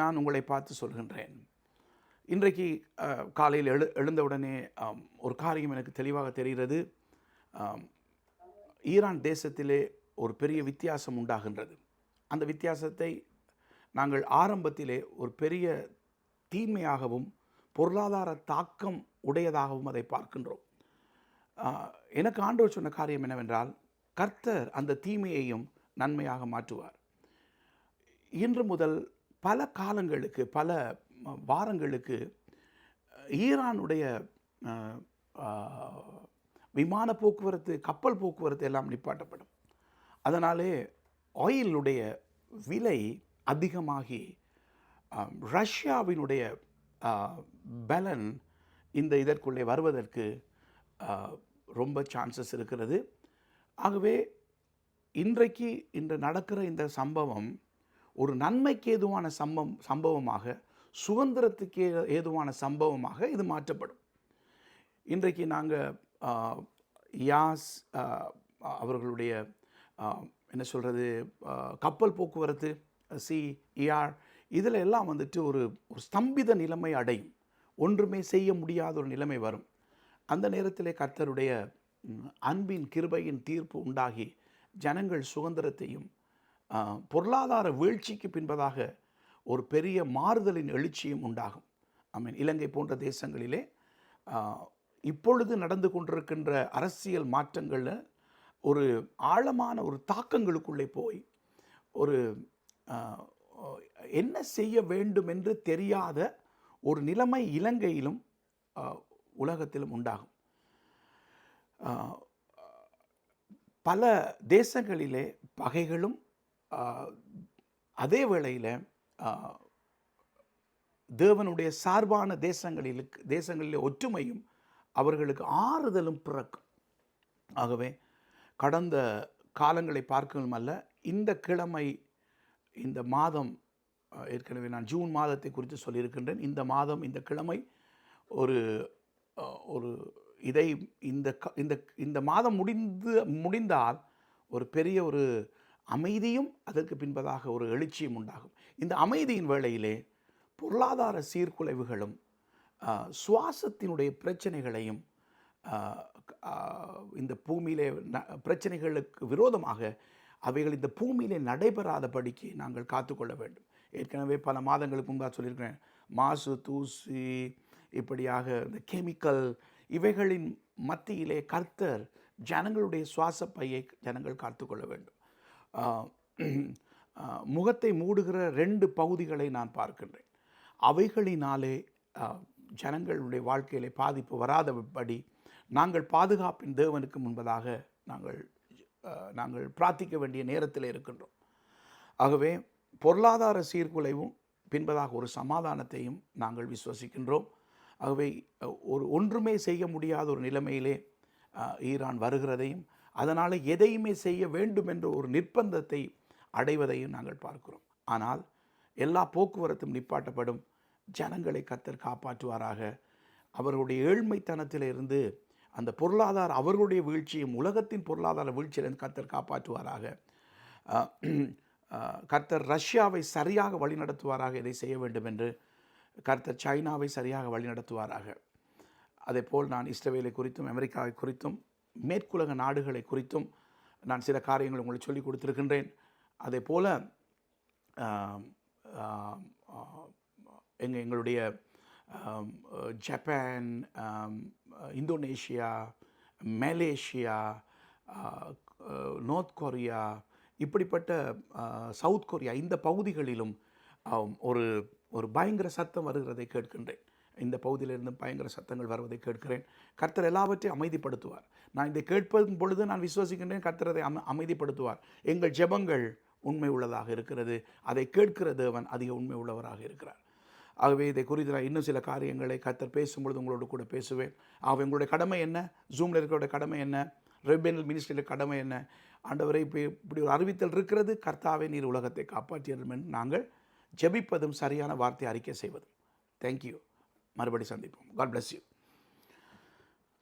நான் உங்களை பார்த்து சொல்கின்றேன். இன்றைக்கு காலையில் எழு எழுந்தவுடனே ஒரு காரியம் எனக்கு தெளிவாக தெரிகிறது. ஈரான் தேசத்திலே ஒரு பெரிய வித்தியாசம் உண்டாகின்றது. அந்த வித்தியாசத்தை நாங்கள் ஆரம்பத்திலே ஒரு பெரிய தீமையாகவும் பொருளாதார தாக்கம் உடையதாகவும் அதை பார்க்கின்றோம். எனக்கு ஆண்டவர் சொன்ன காரியம் என்னவென்றால் கர்த்தர் அந்த தீமையையும் நன்மையாக மாற்றுவார். இன்று முதல் பல காலங்களுக்கு பல வாரங்களுக்கு ஈரானுடைய விமான போக்குவரத்து கப்பல் போக்குவரத்து எல்லாம் நிப்பாட்டப்படும். அதனாலே ஆயிலுடைய விலை அதிகமாகி ரஷ்யாவினுடைய பலன் இந்த இதற்குள்ளே வருவதற்கு ரொம்ப சான்சஸ் இருக்கிறது. ஆகவே இன்றைக்கு இன்று நடக்கிற இந்த சம்பவம் ஒரு நன்மைக்கு ஏதுவான சம்பவம் சம்பவமாக சுதந்திரத்துக்கு ஏதுவான சம்பவமாக இது மாற்றப்படும். இன்றைக்கு நாங்கள் யாஸ் அவர்களுடைய என்ன சொல்கிறது கப்பல் போக்குவரத்து சி இஆர் இதில் எல்லாம் வந்துட்டு ஒரு ஒரு ஸ்தம்பித நிலைமை அடையும். ஒன்றுமே செய்ய முடியாத ஒரு நிலைமை வரும். அந்த நேரத்திலே கர்த்தருடைய அன்பின் கிருபையின் தீர்ப்பு உண்டாகி ஜனங்கள் சுதந்திரத்தையும் பொருளாதார வீழ்ச்சிக்கு பின்பதாக ஒரு பெரிய மாறுதலின் எழுச்சியும் உண்டாகும். ஐ மீன் இலங்கை போன்ற தேசங்களிலே இப்பொழுது நடந்து கொண்டிருக்கின்ற அரசியல் மாற்றங்களில் ஒரு ஆழமான ஒரு தாக்கங்களுக்குள்ளே போய் ஒரு என்ன செய்ய வேண்டும் என்று தெரியாத ஒரு நிலைமை இலங்கையிலும் உலகத்திலும் உண்டாகும். பல தேசங்களிலே பகைகளும் அதே வேளையில் தேவனுடைய சார்பான தேசங்களிலுக்கு தேசங்களிலே ஒற்றுமையும் அவர்களுக்கு ஆறுதலும் பிறக்கும். ஆகவே கடந்த காலங்களை பார்க்கவும் அல்ல இந்த கிழமை இந்த மாதம் ஏற்கனவே நான் ஜூன் மாதத்தை குறித்து சொல்லியிருக்கின்றேன். இந்த மாதம் இந்த கிழமை ஒரு ஒரு இதை இந்த க- இந்த இந்த மாதம் முடிந்து முடிந்தால் ஒரு பெரிய ஒரு அமைதியும் அதற்கு பின்பதாக ஒரு எழுச்சியும் உண்டாகும். இந்த அமைதியின் வேளையிலே பொருளாதார சீர்குலைவுகளும் சுவாசத்தினுடைய பிரச்சனைகளையும் இந்த பூமியிலே ந பிரச்சனைகளுக்கு விரோதமாக அவைகள் இந்த பூமியிலே நடைபெறாதபடிக்கு நாங்கள் காத்துக்கொள்ள வேண்டும். ஏற்கனவே பல மாதங்களுக்கு முன்பாக சொல்லியிருக்கிறேன் மாசு தூசி இப்படியாக இந்த கெமிக்கல் இவைகளின் மத்தியிலே கர்த்தர் ஜனங்களுடைய சுவாச பையை ஜனங்கள் காத்துக்கொள்ள வேண்டும். முகத்தை மூடுகிற ரெண்டு பகுதிகளை நான் பார்க்கின்றேன். அவைகளினாலே ஜனங்களுடைய வாழ்க்கையிலே பாதிப்பு வராதபடி நாங்கள் பாதுகாப்பின் தேவனுக்கு முன்பதாக நாங்கள் நாங்கள் பிரார்த்திக்க வேண்டிய நேரத்தில் இருக்கின்றோம். ஆகவே பொருளாதார சீர்குலைவும் பின்பதாக ஒரு சமாதானத்தையும் நாங்கள் விசுவசிக்கின்றோம். ஆகவே ஒரு ஒன்றுமே செய்ய முடியாத ஒரு நிலைமையிலே ஈரான் வருகிறதையும் அதனால் எதையுமே செய்ய வேண்டும் என்ற ஒரு நிர்பந்தத்தை அடைவதையும் நாங்கள் பார்க்கிறோம். ஆனால் எல்லா போக்குவரத்தும் நிப்பாட்டப்படும். ஜனங்களை கத்தர் காப்பாற்றுவாராக. அவர்களுடைய ஏழ்மைத்தனத்திலிருந்து அந்த பொருளாதார அவர்களுடைய வீழ்ச்சியும் உலகத்தின் பொருளாதார வீழ்ச்சியிலிருந்து கத்தர் காப்பாற்றுவாராக. கர்த்தர் ரஷ்யாவை சரியாக வழிநடத்துவாராக இதை செய்ய வேண்டும் என்று கர்த்தர் சைனாவை சரியாக வழிநடத்துவாராக. அதேபோல் நான் இஸ்ரேலை குறித்தும் அமெரிக்காவை குறித்தும் மேற்குலக நாடுகளை குறித்தும் நான் சில காரியங்களை உங்களுக்கு சொல்லிக் கொடுத்துருக்கின்றேன். அதே போல் எங்கள் எங்களுடைய Japan Indonesia Malaysia north north Korea இப்படிப்பட்ட சவுத் கொரியா இந்த பகுதிகளிலும் ஒரு ஒரு பயங்கர சத்தம் வருகிறதை கேட்கின்றேன். இந்த பகுதியிலிருந்து பயங்கர சத்தங்கள் வருவதை கேட்கிறேன். கர்த்தர் எல்லாவற்றையும் அமைதிப்படுத்துவார். நான் இதை கேட்பதும் பொழுது நான் விசுவசிக்கின்றேன் கர்த்தர் அதை அம அமைதிப்படுத்துவார். எங்கள் ஜெபங்கள் உண்மை உள்ளதாக இருக்கிறது. அதை கேட்கிற தேவன் அதிக உண்மை உள்ளவராக இருக்கிறார். ஆகவே இதை குறித்து நான் இன்னும் சில காரியங்களை கர்த்தர் பேசும்பொழுது உங்களோடு கூட பேசுவேன். ஆகவே உங்களுடைய கடமை என்ன? ஜூமில் இருக்கிற கடமை என்ன? ரெபெனல் மினிஸ்ட்ரியில் கடமை என்ன? ஆண்டவரை இப்போ இப்படி ஒரு அறிவித்தல் இருக்கிறது. கர்த்தாவே நீர் உலகத்தை காப்பாற்றியரும் நாங்கள் ஜெபிப்பதும் சரியான வார்த்தை அறிக்கை செய்வதும். தேங்க்யூ மறுபடி சந்திப்போம். God bless you